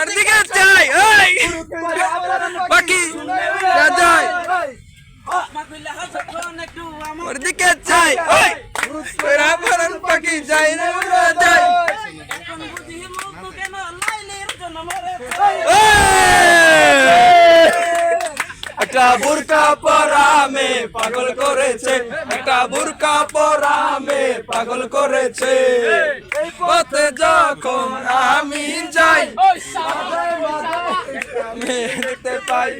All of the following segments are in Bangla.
তার দিকে চাই ওই বাকি যা যায় ওর চাই ওই! ওরা বরণ পাখি যাই রে যাই একটা বুরকা পরামে পাগল করেছে একটা বুরকা পরামে পাগল করেছে। পথে যখন আমি যাই দেখতে পাই।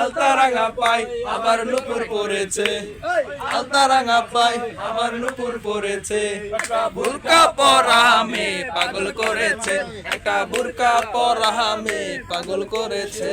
আলতা রাঙা পাই, আবার নুপুর পড়েছে। আলতা রাঙা পাই, আবার নুপুর পড়েছে। বুরকা পরামে পাগল করেছে। একটা বুরকা পরামে পাগল করেছে।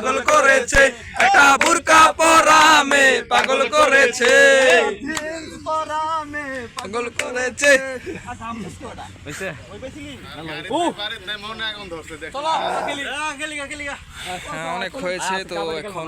পাগল করেছে একটা বুরকা পরামে পাগল করেছে। পাগল করেছে। হ্যাঁ, অনেক হয়েছে তো এখন